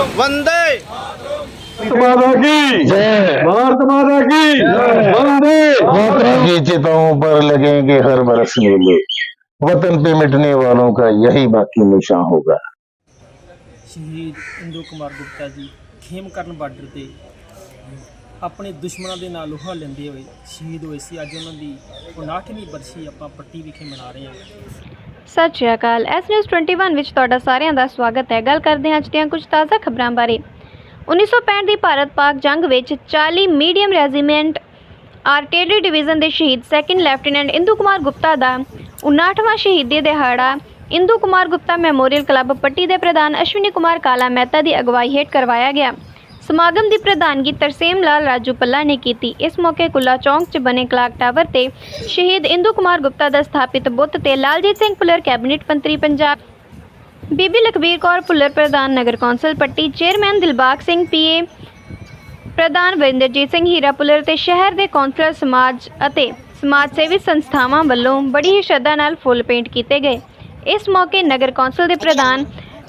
वंदे माता की जय भारत माता की वंदे मातृ की चिताओं पर लगेंगे हर बरस मेले वतन पे मिटने वालों का यही बाकी निशान होगा ਸ਼ਹੀਦ ਇੰਦੂ ਕੁਮਾਰ ਗੁਪਤਾ ਜੀ ਖੇਮਕਰਨ ਬਾਰਡਰ ਤੇ ਆਪਣੇ ਦੁਸ਼ਮਣਾਂ ਦੇ ਨਾਲ ਲੋਹਾ ਲੈਂਦੇ ਹੋਏ ਸ਼ਹੀਦ ਹੋਏ ਸੀ ਅੱਜ ਉਹਨਾਂ ਦੀ 59ਵੀਂ ਬਰਸੀ ਆਪਾਂ ਪੱਟੀ ਵਿਖੇ ਮਨਾ ਰਹੇ ਹਾਂ ਸਤਿ ਸ਼੍ਰੀ ਅਕਾਲ। ਐਸ ਨਿਊਜ਼ 21 ਵਿੱਚ ਤੁਹਾਡਾ ਸਾਰਿਆਂ ਦਾ ਸਵਾਗਤ ਹੈ। ਗੱਲ ਕਰਦੇ ਹਾਂ ਅੱਜ ਦੀਆਂ ਕੁਝ ਤਾਜ਼ਾ ਖਬਰਾਂ ਬਾਰੇ। 1965 ਦੀ ਭਾਰਤ-ਪਾਕ ਜੰਗ ਵਿੱਚ 40 ਮੀਡੀਅਮ ਰੈਜੀਮੈਂਟ ਆਰਟਿਲਰੀ ਡਿਵੀਜ਼ਨ ਦੇ ਸ਼ਹੀਦ ਸੈਕੰਡ ਲੈਫਟੀਨੈਂਟ ਇੰਦੂ ਕੁਮਾਰ ਗੁਪਤਾ ਦਾ 59ਵਾਂ ਸ਼ਹੀਦੀ ਦਿਹਾੜਾ। ਇੰਦੂ ਕੁਮਾਰ ਗੁਪਤਾ ਮੈਮੋਰੀਅਲ ਕਲੱਬ ਪੱਟੀ ਦੇ ਪ੍ਰਧਾਨ ਅਸ਼ਵਨੀ ਕੁਮਾਰ ਕਾਲਾ ਮਹਿਤਾ ਦੀ ਅਗਵਾਈ ਹੇਠ ਕਰਵਾਇਆ ਗਿਆ। ਸਮਾਗਮ ਦੀ ਪ੍ਰਧਾਨਗੀ ਤਰਸੇਮ ਲਾਲ ਰਾਜੂ ਪੱਲਾ ਨੇ ਕੀਤੀ। ਇਸ ਮੌਕੇ ਕੁੱਲਾ ਚੌਂਕ 'ਚ ਬਣੇ ਕਲਾਕ ਟਾਵਰ ਤੇ ਸ਼ਹੀਦ ਇੰਦੂ ਕੁਮਾਰ ਗੁਪਤਾ ਦਾ ਸਥਾਪਿਤ ਬੁੱਤ ਤੇ ਲਾਲਜੀਤ ਸਿੰਘ ਭੁੱਲਰ ਕੈਬਨਿਟ ਮੰਤਰੀ ਪੰਜਾਬ ਬੀਬੀ ਲਖਬੀਰ ਕੌਰ ਭੁੱਲਰ, ਪ੍ਰਧਾਨ ਨਗਰ council Patti, chairman Dilbag Singh, PA ਪ੍ਰਧਾਨ ਵਰਿੰਦਰਜੀਤ ਸਿੰਘ, ਹੀਰਾ ਭੁੱਲਰ ਤੇ ਸ਼ਹਿਰ ਦੇ ਕੌਂਸਲਰ ਸਮਾਜ ਅਤੇ ਸਮਾਜ ਸੇਵੀ ਸੰਸਥਾਵਾਂ ਵੱਲੋਂ ਬੜੀ ਹੀ ਸ਼ਰਧਾ ਨਾਲ ਫੁੱਲ ਪੇਂਟ ਕੀਤੇ ਗਏ। ਇਸ ਮੌਕੇ ਨਗਰ ਕੌਂਸਲ ਦੇ ਪ੍ਰਧਾਨ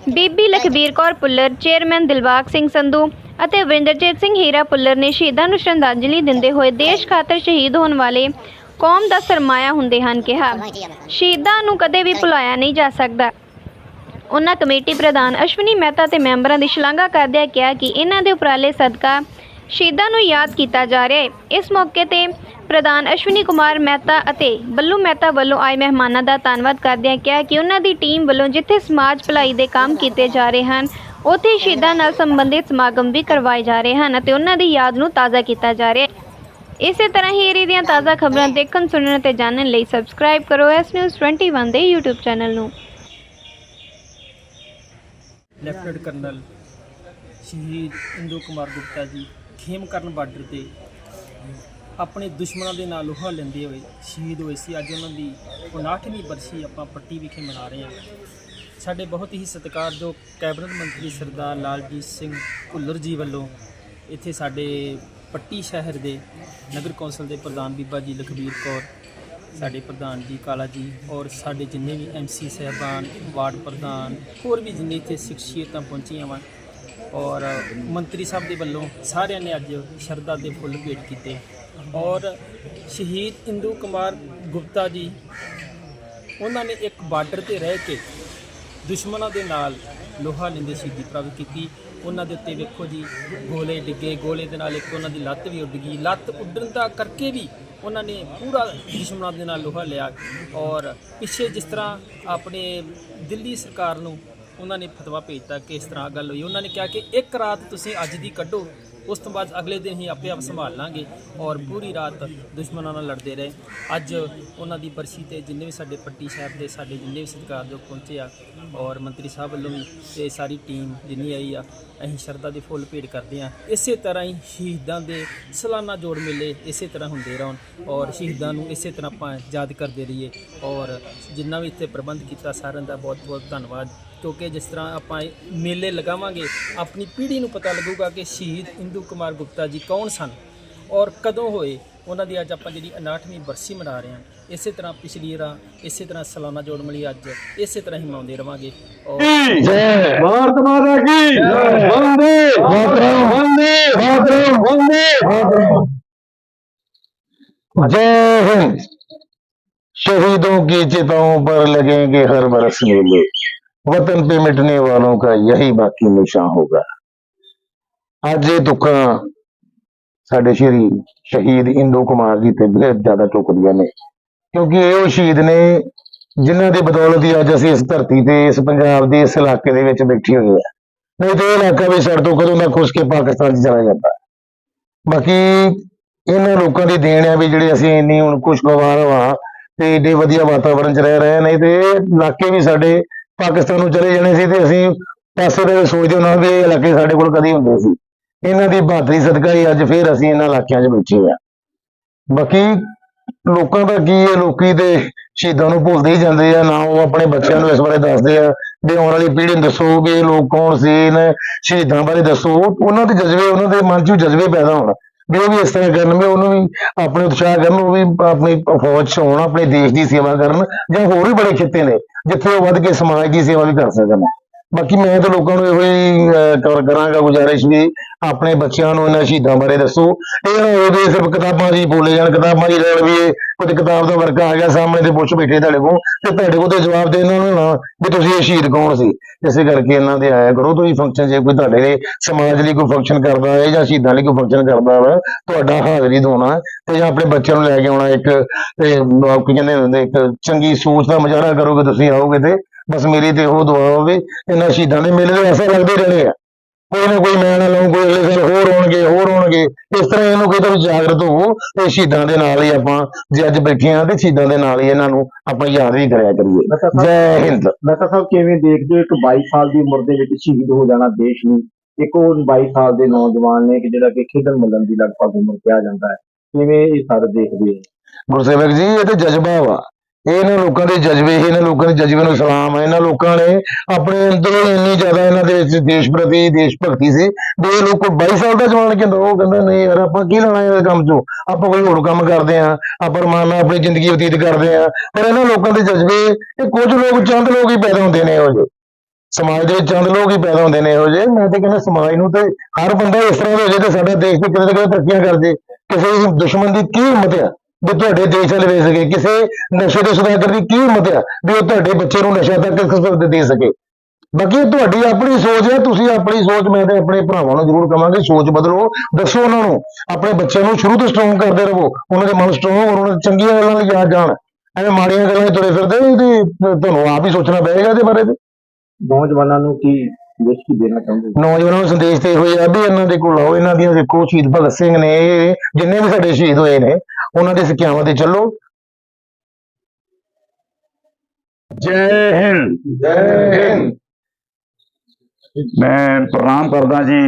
ਬੀਬੀ ਲਖਬੀਰ ਕੌਰ ਭੁੱਲਰ, ਚੇਅਰਮੈਨ ਦਿਲਬਾਗ ਸਿੰਘ ਸੰਧੂ ਅਤੇ ਵਰਿੰਦਰਜੀਤ ਸਿੰਘ ਹੀਰਾ ਭੁੱਲਰ ਨੇ ਸ਼ਹੀਦਾਂ ਨੂੰ ਸ਼ਰਧਾਂਜਲੀ ਦਿੰਦੇ ਹੋਏ ਦੇਸ਼ ਖਾਤਰ ਸ਼ਹੀਦ ਹੋਣ ਵਾਲੇ ਕੌਮ ਦਾ ਸਰਮਾਇਆ ਹੁੰਦੇ ਹਨ ਕਿਹਾ, ਸ਼ਹੀਦਾਂ ਨੂੰ ਕਦੇ ਵੀ ਭੁਲਾਇਆ ਨਹੀਂ ਜਾ ਸਕਦਾ। ਉਹਨਾਂ ਕਮੇਟੀ ਪ੍ਰਧਾਨ ਅਸ਼ਵਨੀ ਮਹਿਤਾ ਤੇ ਮੈਂਬਰਾਂ ਦੀ ਸ਼ਲਾਘਾ ਕਰਦਿਆਂ ਕਿਹਾ ਕਿ ਇਹਨਾਂ ਦੇ ਉਪਰਾਲੇ ਸਦਕਾ ਸ਼ਹੀਦਾਂ ਨੂੰ ਯਾਦ ਕੀਤਾ ਜਾ ਰਿਹਾ ਹੈ। ਇਸ ਮੌਕੇ ਤੇ ਪ੍ਰਧਾਨ ਅਸ਼ਵਨੀ ਕੁਮਾਰ ਮਹਿਤਾ ਅਤੇ ਬੱਲੂ ਮਹਿਤਾ ਵੱਲੋਂ ਆਏ ਮਹਿਮਾਨਾਂ ਦਾ ਧੰਨਵਾਦ ਕਰਦਿਆਂ ਕਿਹਾ ਕਿ ਉਹਨਾਂ ਦੀ ਟੀਮ ਵੱਲੋਂ ਜਿੱਥੇ ਸਮਾਜ ਭਲਾਈ ਦੇ ਕੰਮ ਕੀਤੇ ਜਾ ਰਹੇ ਹਨ ਉੱਥੇ ਸ਼ਹੀਦਾਂ ਨਾਲ ਸੰਬੰਧਿਤ ਸਮਾਗਮ ਵੀ ਕਰਵਾਏ ਜਾ ਰਹੇ ਹਨ ਅਤੇ ਉਹਨਾਂ ਦੀ ਯਾਦ ਨੂੰ ਤਾਜ਼ਾ ਕੀਤਾ ਜਾ ਰਿਹਾ ਹੈ। ਇਸੇ ਤਰ੍ਹਾਂ ਹੀ ਏਰੀ ਦੀਆਂ ਤਾਜ਼ਾ ਖਬਰਾਂ ਦੇਖਣ, ਸੁਣਨ ਅਤੇ ਜਾਣਨ ਲਈ ਸਬਸਕ੍ਰਾਈਬ ਕਰੋ ਐਸ ਨਿਊਜ਼ 21 ਦੇ YouTube ਚੈਨਲ ਨੂੰ। ਲੈਫਟੀਨੈਂਟ ਕਰਨਲ ਸ਼ਹੀਦ ਇੰਦੂ ਕੁਮਾਰ ਗੁਪਤਾ ਜੀ ਖੇਮਕਰਨ ਬਾਰਡਰ ਤੇ ਆਪਣੇ ਦੁਸ਼ਮਣਾਂ ਦੇ ਨਾਲ ਲੋਹਾ ਲੈਂਦੇ ਹੋਏ ਸ਼ਹੀਦ ਹੋਏ ਸੀ। ਅੱਜ ਉਹਨਾਂ ਦੀ 59ਵੀਂ ਬਰਸੀ ਆਪਾਂ ਪੱਟੀ ਵਿਖੇ ਮਨਾ ਰਹੇ ਹਾਂ। ਸਾਡੇ ਬਹੁਤ ਹੀ ਸਤਿਕਾਰਯੋਗ ਕੈਬਨਿਟ ਮੰਤਰੀ ਸਰਦਾਰ ਲਾਲਜੀਤ ਸਿੰਘ ਭੁੱਲਰ ਜੀ ਵੱਲੋਂ ਇੱਥੇ ਸਾਡੇ ਪੱਟੀ ਸ਼ਹਿਰ ਦੇ ਨਗਰ ਕੌਂਸਲ ਦੇ ਪ੍ਰਧਾਨ ਬੀਬਾ ਜੀ ਲਖਬੀਰ ਕੌਰ, ਸਾਡੇ ਪ੍ਰਧਾਨ ਜੀ ਕਾਲਾ ਜੀ ਔਰ ਸਾਡੇ ਜਿੰਨੇ ਵੀ ਐਮਸੀ ਸਹਿਬਾਨ, ਵਾਰਡ ਪ੍ਰਧਾਨ, ਹੋਰ ਵੀ ਜਿੰਨੇ ਇੱਥੇ ਸ਼ਖਸੀਅਤਾਂ ਪਹੁੰਚੀਆਂ ਵਾ ਔਰ ਮੰਤਰੀ ਸਾਹਿਬ ਦੇ ਵੱਲੋਂ ਸਾਰਿਆਂ ਨੇ ਅੱਜ ਸ਼ਰਧਾ ਦੇ ਫੁੱਲ ਭੇਟ ਕੀਤੇ ਔਰ ਸ਼ਹੀਦ ਇੰਦੂ ਕੁਮਾਰ ਗੁਪਤਾ ਜੀ, ਉਹਨਾਂ ਨੇ ਇੱਕ ਬਾਰਡਰ ਤੇ ਰਹਿ ਕੇ ਦੁਸ਼ਮਣਾਂ ਦੇ ਨਾਲ ਲੋਹਾ ਲੈਂਦੇ ਸ਼ਹੀਦੀ ਪ੍ਰਾਪਤ ਕੀਤੀ। ਉਹਨਾਂ ਦੇ ਉੱਤੇ ਵੇਖੋ ਜੀ, ਗੋਲੇ ਡਿੱਗੇ। ਗੋਲੇ ਦੇ ਨਾਲ ਇੱਕ ਉਹਨਾਂ ਦੀ ਲੱਤ ਵੀ ਉੱਡ ਗਈ। ਲੱਤ ਉੱਡਣ ਦਾ ਕਰਕੇ ਵੀ ਉਹਨਾਂ ਨੇ ਪੂਰਾ ਦੁਸ਼ਮਣਾਂ ਦੇ ਨਾਲ ਲੋਹਾ ਲਿਆ। ਔਰ ਪਿੱਛੇ ਜਿਸ ਤਰ੍ਹਾਂ ਆਪਣੇ ਦਿੱਲੀ ਸਰਕਾਰ ਨੂੰ ਉਹਨਾਂ ਨੇ ਫਤਵਾ ਭੇਜਤਾ ਕਿ ਇਸ ਤਰ੍ਹਾਂ ਗੱਲ ਹੋਈ। ਉਹਨਾਂ ਨੇ ਕਿਹਾ ਕਿ ਇੱਕ ਰਾਤ ਤੁਸੀਂ ਅੱਜ ਦੀ ਕੱਢੋ। ਉਸ ਤੋਂ ਬਾਅਦ ਅਗਲੇ ਦਿਨ ਹੀ ਆਪੇ ਆਪ ਸੰਭਾਲ ਲਾਂਗੇ ਔਰ ਪੂਰੀ ਰਾਤ ਦੁਸ਼ਮਣਾਂ ਨਾਲ ਲੜਦੇ ਰਹੇ। ਅੱਜ ਉਹਨਾਂ ਦੀ ਬਰਸੀ ਤੇ ਜਿੰਨੇ ਵੀ ਸਾਡੇ ਪੱਟੀ ਸ਼ਹਿਰ ਦੇ, ਸਾਡੇ ਜਿੰਨੇ ਵੀ ਸਤਿਕਾਰਯੋਗ ਪਹੁੰਚੇ ਆ ਔਰ ਮੰਤਰੀ ਸਾਹਿਬ ਵੱਲੋਂ ਵੀ ਤੇ ਸਾਰੀ ਟੀਮ ਜਿੰਨੀ ਆਈ ਆ, ਅਸੀਂ ਸ਼ਰਧਾ ਦੇ ਫੁੱਲ ਭੇਟ ਕਰਦੇ ਆ ਇਸੇ ਤਰ੍ਹਾਂ ਹੀ ਸ਼ਹੀਦਾਂ ਦੇ ਸਲਾਨਾ ਜੋੜ ਮੇਲੇ ਇਸੇ ਤਰ੍ਹਾਂ ਹੁੰਦੇ ਰਹਿਣ ਔਰ ਸ਼ਹੀਦਾਂ ਨੂੰ ਇਸੇ ਤਰ੍ਹਾਂ ਆਪਾਂ ਯਾਦ ਕਰਦੇ ਰਹੀਏ। ਔਰ ਜਿੰਨਾ ਵੀ ਇੱਥੇ ਪ੍ਰਬੰਧ ਕੀਤਾ ਸਾਰਿਆਂ ਦਾ ਬਹੁਤ ਬਹੁਤ ਧੰਨਵਾਦ। ਕਿਉਂਕਿ ਜਿਸ ਤਰ੍ਹਾਂ ਆਪਾਂ ਇਹ ਮੇਲੇ ਲਗਾਵਾਂਗੇ ਆਪਣੀ ਪੀੜ੍ਹੀ ਨੂੰ ਪਤਾ ਲੱਗੂਗਾ ਕਿ ਸ਼ਹੀਦ ਇੰਦੂ ਕੁਮਾਰ ਗੁਪਤਾ ਜੀ ਕੌਣ ਸਨ ਔਰ ਕਦੋਂ ਹੋਏ ਉਹਨਾਂ ਦੀ ਅੱਜ ਆਪਾਂ ਜਿਹੜੀ 59ਵੀਂ ਬਰਸੀ ਮਨਾ ਰਹੇ ਹਾਂ ਇਸੇ ਤਰ੍ਹਾਂ ਪਿਛਲੀ ਰਾਂ ਇਸੇ ਤਰ੍ਹਾਂ ਸਾਲਾਨਾ ਜੋੜ ਮਿਲੀ ਅੱਜ ਇਸੇ ਤਰ੍ਹਾਂ ਹੀ ਮਨਾਉਂਦੇ ਰਵਾਂਗੇ ਔਰ जय भारत माता की वंदे मातरम वंदे मातरम वंदे मातरम जय हिंद शहीदों की चिताओं पर लगेंगे हर बरस मेले वतन पे मिटने वालों का यही बाकी निशान होगा ਅੱਜ ਇਹ ਦੁੱਖਾਂ ਸਾਡੇ ਸ਼੍ਰੀ ਸ਼ਹੀਦ ਇੰਦੂ ਕੁਮਾਰ ਜੀ ਤੇ ਬਹੁਤ ਜ਼ਿਆਦਾ ਟੁਕਦੀਆਂ ਨੇ ਕਿਉਂਕਿ ਇਹ ਉਹ ਸ਼ਹੀਦ ਨੇ ਜਿਨ੍ਹਾਂ ਦੀ ਬਦੌਲਤ ਹੀ ਅੱਜ ਅਸੀਂ ਇਸ ਧਰਤੀ ਤੇ ਇਸ ਪੰਜਾਬ ਦੇ ਇਸ ਇਲਾਕੇ ਦੇ ਵਿੱਚ ਬੈਠੇ ਹੋਏ ਆ ਨਹੀਂ ਤੇ ਇਹ ਇਲਾਕਾ ਵੀ ਸਾਡੇ ਤੋਂ ਕਦੋਂ ਦਾ ਖੁੱਸ ਕੇ ਪਾਕਿਸਤਾਨ 'ਚ ਚਲਾ ਜਾਂਦਾ ਬਾਕੀ ਇਹਨਾਂ ਲੋਕਾਂ ਦੀ ਦੇਣ ਆ ਵੀ ਜਿਹੜੇ ਅਸੀਂ ਇੰਨੀ ਹੁਣ ਖੁਸ਼ਗਵਾਰ ਹਵਾ ਤੇ ਏਡੇ ਵਧੀਆ ਵਾਤਾਵਰਣ 'ਚ ਰਹਿ ਰਹੇ ਹਾਂ। ਨਹੀਂ ਤੇ ਇਹ ਇਲਾਕੇ ਵੀ ਸਾਡੇ ਪਾਕਿਸਤਾਨ ਨੂੰ ਚਲੇ ਜਾਣੇ ਸੀ ਤੇ ਅਸੀਂ ਪਾਸੇ ਦੇ ਸੋਚਦੇ ਹੁੰਦੇ ਵੀ ਇਹ ਇਲਾਕੇ ਸਾਡੇ ਕੋਲ ਕਦੀ ਹੁੰਦੇ ਸੀ। ਇਹਨਾਂ ਦੀ ਬਹਾਦਰੀ ਸਦਕਾ ਹੀ ਅੱਜ ਫੇਰ ਅਸੀਂ ਇਹਨਾਂ ਇਲਾਕਿਆਂ 'ਚ ਬੈਠੇ ਆ ਬਾਕੀ ਲੋਕਾਂ ਦਾ ਕੀ ਹੈ, ਲੋਕੀ ਦੇ ਸ਼ਹੀਦਾਂ ਨੂੰ ਭੁੱਲਦੇ ਹੀ ਜਾਂਦੇ ਆ, ਨਾ ਉਹ ਆਪਣੇ ਬੱਚਿਆਂ ਨੂੰ ਇਸ ਬਾਰੇ ਦੱਸਦੇ ਆ। ਵੀ ਆਉਣ ਵਾਲੀ ਪੀੜ੍ਹੀ ਨੂੰ ਦੱਸੋ ਵੀ ਇਹ ਲੋਕ ਕੌਣ ਸੀ, ਇਹਨਾਂ ਸ਼ਹੀਦਾਂ ਬਾਰੇ ਦੱਸੋ। ਉਹਨਾਂ ਦੇ ਜਜ਼ਬੇ, ਉਹਨਾਂ ਦੇ ਮਨ 'ਚ ਵੀ ਜਜ਼ਬੇ ਪੈਦਾ ਹੋਣ। ਵੀ ਉਹ ਵੀ ਇਸ ਤਰ੍ਹਾਂ ਕਰਨ ਵੀ ਉਹਨੂੰ ਵੀ ਆਪਣੇ ਉਤਸ਼ਾਹ ਕਰਨ, ਉਹ ਵੀ ਆਪਣੀ ਫੌਜ 'ਚ ਹੋਣ, ਆਪਣੇ ਦੇਸ਼ ਦੀ ਸੇਵਾ ਕਰਨ ਜਾਂ ਹੋਰ ਵੀ ਬੜੇ ਖਿੱਤੇ ਨੇ। ਜਿੱਥੇ ਉਹ ਵੱਧ ਕੇ ਸਮਾਜ ਦੀ ਸੇਵਾ ਵੀ ਕਰ ਸਕਣ। ਬਾਕੀ ਮੈਂ ਤਾਂ ਲੋਕਾਂ ਨੂੰ ਇਹੋ ਹੀ ਅਹ, ਕਰ- ਕਰਾਂਗਾ ਗੁਜ਼ਾਰਿਸ਼ ਵੀ ਆਪਣੇ ਬੱਚਿਆਂ ਨੂੰ ਇਹਨਾਂ ਸ਼ਹੀਦਾਂ ਬਾਰੇ ਦੱਸੋ। ਇਹ ਨਾ ਉਹਦੇ ਸਿਰਫ ਕਿਤਾਬਾਂ 'ਚ ਹੀ ਬੋਲੇ ਜਾਣ ਕਿਤਾਬਾਂ ਜੀ ਹੀ ਰਹਿਣ ਵੀ ਕੋਈ ਕਿਤਾਬ ਦਾ ਵਰਕ ਆ ਗਿਆ ਸਾਹਮਣੇ ਤੇ ਪੁੱਛ ਬੈਠੇ ਤੁਹਾਡੇ ਕੋਲ ਤੇ ਤੁਹਾਡੇ ਕੋਲ ਤੇ ਜਵਾਬ ਦੇ ਇਹਨਾਂ ਨੂੰ ਨਾ ਵੀ ਤੁਸੀਂ ਇਹ ਸ਼ਹੀਦ ਕੌਣ ਸੀ? ਇਸੇ ਕਰਕੇ ਇਹਨਾਂ ਦੇ ਆਇਆ ਕਰੋ ਤੁਸੀਂ ਫੰਕਸ਼ਨ ਜੇ ਕੋਈ ਤੁਹਾਡੇ ਦੇ ਸਮਾਜ ਲਈ ਕੋਈ ਫੰਕਸ਼ਨ ਕਰਦਾ ਹੈ ਜਾਂ ਸ਼ਹੀਦਾਂ ਲਈ ਕੋਈ ਫੰਕਸ਼ਨ ਕਰਦਾ ਵਾ ਤੁਹਾਡਾ ਹਾਜ਼ਰੀ ਦੋਣਾ ਤੇ ਜਾਂ ਆਪਣੇ ਬੱਚਿਆਂ ਨੂੰ ਲੈ ਕੇ ਆਉਣਾ ਇੱਕ ਤੇ ਆਹ ਕੀ ਕਹਿੰਦੇ ਹੁੰਦੇ ਇੱਕ ਚੰਗੀ ਸੋਚ ਦਾ ਮੁਜ਼ਾਹਰਾ ਕਰੋਗੇ ਤੁਸੀਂ ਆਓਗੇ ਤੇ ਬਸ ਮੇਰੀ ਤੇ ਉਹ ਦੁਆ ਹੋਵੇ ਇਹਨਾਂ ਸ਼ਹੀਦਾਂ ਦੇ ਮੇਲੇ ਦੇ ਐਸਾ ਲੱਗਦੇ ਰਹਿਣੇ ਆ। ਕੋਈ ਨਾ ਕੋਈ ਮੈਂ ਨਾ ਲਾਉਂ ਕੋਈ ਅਗਲੇ ਸਾਲ ਹੋਰ ਹੋਣਗੇ ਹੋਰ ਹੋਣਗੇ। ਇਸ ਤਰ੍ਹਾਂ ਇਹਨੂੰ ਕੋਈ ਤਾਂ ਜਾਗਰਤ ਹੋਵੋ ਤੇ ਸ਼ਹੀਦਾਂ ਦੇ ਨਾਲ ਹੀ ਆਪਾਂ ਜੇ ਅੱਜ ਬੈਠੇ ਆ ਤੇ ਸ਼ਹੀਦਾਂ ਦੇ ਨਾਲ ਹੀ ਇਹਨਾਂ ਨੂੰ ਆਪਾਂ ਯਾਦ ਵੀ ਕਰਿਆ ਕਰੀਏ। ਜੈ ਹਿੰਦ। ਮਹਿਤਾ ਸਾਹਿਬ ਕਿਵੇਂ ਦੇਖਦੇ ਹੋ ਇੱਕ 22 ਸਾਲ ਦੀ ਉਮਰ ਦੇ ਵਿੱਚ ਸ਼ਹੀਦ ਹੋ ਜਾਣਾ ਦੇਸ਼ ਨੂੰ ਇੱਕ ਉਹ 22 ਸਾਲ ਦੇ ਨੌਜਵਾਨ ਨੇ ਕਿ ਜਿਹੜਾ ਕਿ ਖੇਡਣ ਮੱਲਣ ਦੀ ਲਗਭਗ ਉਮਰ ਕਿਹਾ ਜਾਂਦਾ ਹੈ। ਕਿਵੇਂ ਇਹ ਸਾਰੇ ਦੇਖਦੇ ਹੋ? ਗੁਰਸੇਵਕ ਜੀ ਇਹ ਤੇ ਜਜ਼ਬਾ ਵਾ। ਇਹਨਾਂ ਲੋਕਾਂ ਦੇ ਜਜ਼ਬੇ, ਇਹਨਾਂ ਲੋਕਾਂ ਦੇ ਜਜ਼ਬੇ ਨੂੰ ਸਲਾਮ ਹੈ ਇਹਨਾਂ ਲੋਕਾਂ ਨੇ ਆਪਣੇ ਅੰਦਰੋਂ ਇੰਨੀ ਜ਼ਿਆਦਾ ਇਹਨਾਂ ਦੇ ਵਿੱਚ ਦੇਸ਼ ਪ੍ਰਤੀ ਦੇਸ਼ ਭਗਤੀ ਸੀ। ਵੀ ਇਹ ਲੋਕ 22 ਸਾਲ ਦਾ ਜਵਾਨ ਕਹਿੰਦਾ, ਉਹ ਕਹਿੰਦਾ, ਨਹੀਂ ਯਾਰ, ਆਪਾਂ ਕੀ ਲੈਣਾ ਇਹ ਕੰਮ ਚੋਂ? ਆਪਾਂ ਕੋਈ ਹੋਰ ਕੰਮ ਕਰਦੇ ਆ ਆਪਾਂ ਰਮਾਨ ਆਪਣੀ ਜ਼ਿੰਦਗੀ ਬਤੀਤ ਕਰਦੇ ਆ ਪਰ ਇਹਨਾਂ ਲੋਕਾਂ ਦੇ ਜਜ਼ਬੇ, ਇਹ ਕੁਝ ਲੋਕ ਚੰਦ ਲੋਕ ਹੀ ਪੈਦਾ ਹੁੰਦੇ ਨੇ ਇਹੋ ਜਿਹੇ। ਸਮਾਜ ਦੇ ਵਿੱਚ ਚੰਦ ਲੋਕ ਹੀ ਪੈਦਾ ਹੁੰਦੇ ਨੇ ਇਹੋ ਜਿਹੇ। ਮੈਂ ਤੇ ਕਹਿੰਦਾ, ਸਮਾਜ ਨੂੰ ਤੇ ਹਰ ਬੰਦਾ ਇਸ ਤਰ੍ਹਾਂ ਦਾ ਹੋ ਜਾਏ ਤੇ ਸਾਡੇ ਦੇਸ਼ ਤੇ ਕਿਤੇ ਨਾ ਕਿਤੇ ਤਰੱਕੀਆਂ ਕਰ ਜੇ। ਕਿਸੇ ਦੁਸ਼ਮਣ ਦੀ ਕੀ ਹਿੰਮਤ ਆ? ਵੀ ਤੁਹਾਡੇ ਦੇਸ਼ ਵਾਲੇ ਵੇਚ ਸਕੇ ਕਿਸੇ ਨਸ਼ੇ ਦੇ ਸੁਦਾਗਰ ਦੀ ਕੀ ਹਿੰਮਤ ਆ ਵੀ ਉਹ ਤੁਹਾਡੇ ਬੱਚੇ ਨੂੰ ਨਸ਼ਾ ਤੱਕ ਕਿਸ ਦੇ ਸਕੇ। ਬਾਕੀ ਤੁਹਾਡੀ ਆਪਣੀ ਸੋਚ ਹੈ ਤੁਸੀਂ ਆਪਣੀ ਸੋਚ ਮੈਂ ਤੇ ਆਪਣੇ ਭਰਾਵਾਂ ਨੂੰ ਜ਼ਰੂਰ ਕਹਾਂਗੇ ਸੋਚ ਬਦਲੋ ਦੱਸੋ ਉਹਨਾਂ ਨੂੰ ਆਪਣੇ ਬੱਚਿਆਂ ਨੂੰ ਸ਼ੁਰੂ ਤੋਂ ਸਟਰੋਂਗ ਕਰਦੇ ਰਹੋ ਉਹਨਾਂ ਦੇ ਮਨ ਸਟਰੋਂਗ ਹੋਣ ਉਹਨਾਂ ਦੀ ਚੰਗੀਆਂ ਗੱਲਾਂ ਲਈ ਯਾਦ ਜਾਣ। ਐਵੇਂ ਮਾੜੀਆਂ ਗੱਲਾਂ ਤੁਰੇ ਫਿਰਦੇ ਤੇ ਤੁਹਾਨੂੰ ਆਪ ਹੀ ਸੋਚਣਾ ਪਏਗਾ ਇਹਦੇ ਬਾਰੇ ਤੇ। ਨੌਜਵਾਨਾਂ ਨੂੰ ਕੀ ਵਿਸ਼ ਕੀ ਦੇਣਾ ਚਾਹੁੰਦੇ? ਹੋ ਨੌਜਵਾਨਾਂ ਨੂੰ ਸੰਦੇਸ਼ ਤੇ ਹੋਏ ਆ ਵੀ ਇਹਨਾਂ ਦੇ ਕੋਲ ਆਓ ਇਹਨਾਂ ਦੀਆਂ ਦੇਖੋ ਸ਼ਹੀਦ ਭਗਤ ਸਿੰਘ ਨੇ ਜਿੰਨੇ ਵੀ ਸਾਡੇ ਸ਼ਹੀਦ ਹੋਏ ਨੇ ਉਹਨਾਂ ਦੇ ਸਿੱਖਿਆਵਾਂ ਤੇ ਚੱਲੋ। ਜੈ ਹਿੰਦ। ਜੈ ਹਿੰਦ। ਮੈਂ ਪ੍ਰਣਾਮ ਕਰਦਾ ਜੀ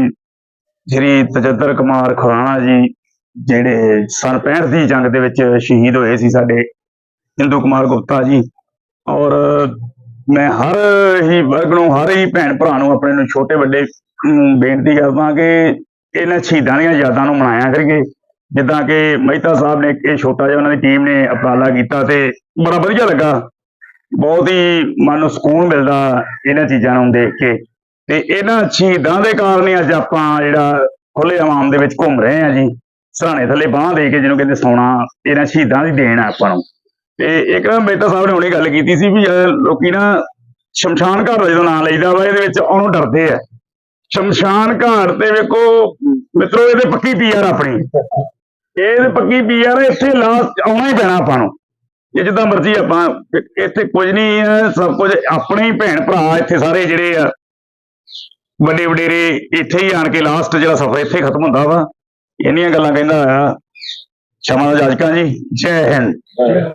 ਸ਼੍ਰੀ ਤਜੱਦਰ ਕੁਮਾਰ ਖੁਰਾਣਾ ਜੀ ਜਿਹੜੇ ਸਨ 65 ਦੀ ਜੰਗ ਦੇ ਵਿੱਚ ਸ਼ਹੀਦ ਹੋਏ ਸੀ ਸਾਡੇ ਹਿੰਦੂ ਕੁਮਾਰ ਗੁਪਤਾ ਜੀ। ਔਰ ਮੈਂ ਹਰ ਹੀ ਵਰਗ ਨੂੰ ਹਰ ਹੀ ਭੈਣ ਭਰਾ ਨੂੰ ਆਪਣੇ ਨੂੰ ਛੋਟੇ ਵੱਡੇ ਬੇਨਤੀ ਕਰਦਾ ਕਿ ਇਹਨਾਂ ਸ਼ਹੀਦਾਂ ਦੀਆਂ ਯਾਦਾਂ ਨੂੰ ਮਨਾਇਆ ਕਰੀਏ। ਜਿੱਦਾਂ ਕਿ ਮਹਿਤਾ ਸਾਹਿਬ ਨੇ ਇਹ ਛੋਟਾ ਜਿਹਾ ਉਹਨਾਂ ਦੀ ਟੀਮ ਨੇ ਉਪਰਾਲਾ ਕੀਤਾ ਤੇ ਬੜਾ ਵਧੀਆ ਲੱਗਾ। ਬਹੁਤ ਹੀ ਮਨ ਨੂੰ ਸਕੂਨ ਮਿਲਦਾ ਇਹਨਾਂ ਚੀਜ਼ਾਂ ਨੂੰ ਦੇਖ ਕੇ। ਤੇ ਇਹਨਾਂ ਸ਼ਹੀਦਾਂ ਦੇ ਕਾਰਨ ਅੱਜ ਆਪਾਂ ਜਿਹੜਾ ਖੁੱਲੇ ਆਵਾਮ ਦੇ ਵਿੱਚ ਘੁੰਮ ਰਹੇ ਆ ਜੀ। ਸਰਾਣੇ ਥੱਲੇ ਬਾਹ ਦੇ ਕੇ ਜਿਹਨੂੰ ਕਹਿੰਦੇ ਸੌਣਾ ਇਹਨਾਂ ਸ਼ਹੀਦਾਂ ਦੀ ਦੇਣ ਆ ਆਪਾਂ ਨੂੰ। ਤੇ ਇੱਕ ਨਾ ਮਹਿਤਾ ਸਾਹਿਬ ਨੇ ਹੁਣੇ ਗੱਲ ਕੀਤੀ ਸੀ ਵੀ ਲੋਕੀ ਨਾ ਸ਼ਮਸ਼ਾਨ ਘਾਟ ਦਾ ਜਦੋਂ ਨਾਂ ਲਈਦਾ ਵਾ, ਇਹਦੇ ਵਿੱਚ ਆਉਣੋਂ ਡਰਦੇ ਆ। ਸ਼ਮਸ਼ਾਨ ਘਾਟ ਤੇ ਵੇਖੋ ਮਿੱਤਰੋ ਇਹਦੇ ਪੱਕੀ ਪੀਆਰ ਆਪਣੀ। ਇਹ ਪੱਕੀ ਪੀਆਰ ਇੱਥੇ ਲਾਸਟ ਆਉਣਾ ਹੀ ਪੈਣਾ ਆਪਾਂ ਨੂੰ। ਇਹ ਜਿੱਦਾਂ ਮਰਜ਼ੀ ਆਪਾਂ, ਇੱਥੇ ਕੁਝ ਨਹੀਂ ਹੈ ਸਭ ਕੁਝ ਆਪਣੇ ਹੀ ਭੈਣ ਭਰਾ ਇੱਥੇ ਸਾਰੇ ਜਿਹੜੇ ਆ। ਵੱਡੇ ਵਡੇਰੇ ਇੱਥੇ ਹੀ ਆਣ ਕੇ ਲਾਸਟ ਜਿਹੜਾ ਸਫ਼ਰ ਇੱਥੇ ਖਤਮ ਹੁੰਦਾ ਵਾ, ਇੰਨੀਆਂ ਗੱਲਾਂ ਕਹਿੰਦਾ ਆ ਸ਼ਮਾ ਜਾਜਕਾਂ ਜੀ, ਜੈ ਹਿੰਦ।